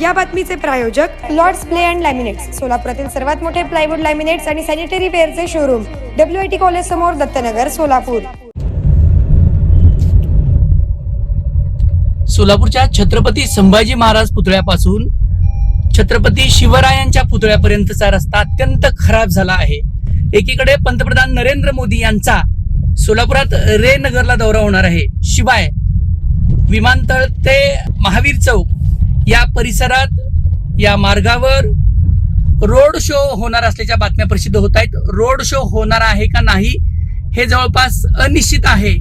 या बातमीचे प्रायोजक लॉर्ड्स प्ले अँड लॅमिनेट्स सोलापुरातील सर्वात मोठे प्लायवूड लॅमिनेट्स आणि sanitary वेअरचे showroom W I T college समोर दत्तनगर सोलापूर. सोलापूरच्या छत्रपती संभाजी महाराज पुतळ्यापासून छत्रपती शिवरायांच्या पुतळ्यापर्यंतचा रस्ता अत्यंत खराब झाला आहे. एकीकडे पंतप्रधान नरेंद्र मोदी यांचा सोलापुरात रे नगरला दौरा होणार आहे. शिवाय विमानतळ ते महावीर चौक या परिसरात या मार्गावर रोड शो होणार असल्याच्या बातम्या प्रसिद्ध होत आहेत. रोड शो होणार आहे का नाही हे जवळपास अनिश्चित आहे.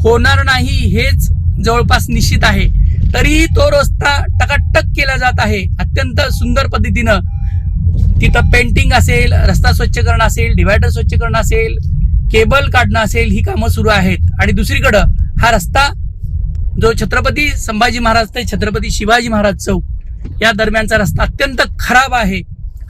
होणार नाही हेच जवळपास निश्चित आहे. तरीही तो रस्ता टकाटक केला जात आहे. अत्यंत सुंदर पद्धतीनं तिथं पेंटिंग असेल रस्ता स्वच्छ करणं असेल डिव्हाइडर स्वच्छ करणं असेल केबल काढणं असेल ही कामं सुरू आहेत. आणि दुसरीकडं हा रस्ता जो छत्रपती संभाजी महाराज ते छत्रपती शिवाजी महाराज चौक या दरम्यानचा रस्ता अत्यंत खराब आहे.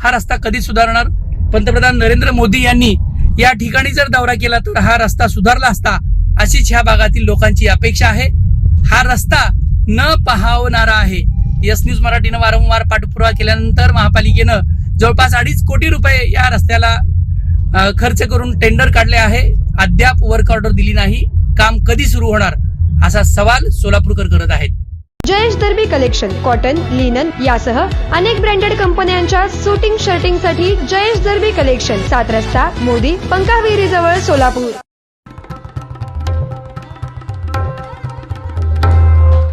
हा रस्ता कधी सुधारणार? पंतप्रधान नरेंद्र मोदी यांनी या ठिकाणी जर दौरा केला तर हा रस्ता सुधारला असता अशीच ह्या भागातील लोकांची अपेक्षा आहे. हा रस्ता न पाहावणारा आहे. यस न्यूज मराठीनं वारंवार पाठपुरावा केल्यानंतर महापालिकेनं जवळपास अडीच कोटी रुपये या रस्त्याला खर्च करून टेंडर काढले आहे. अद्याप वर्क ऑर्डर दिली नाही. काम कधी सुरू होणार? असा सवाल सोलापूरकर करत आहेत. Jayesh Derby collection cotton linen यासह अनेक ब्रँडेड कंपन्यांच्या सुटिंग शर्टिंगसाठी जयेश दर्बी कलेक्शन सात रस्ता मोदी पंकाविहिरी जवळ सोलापूर.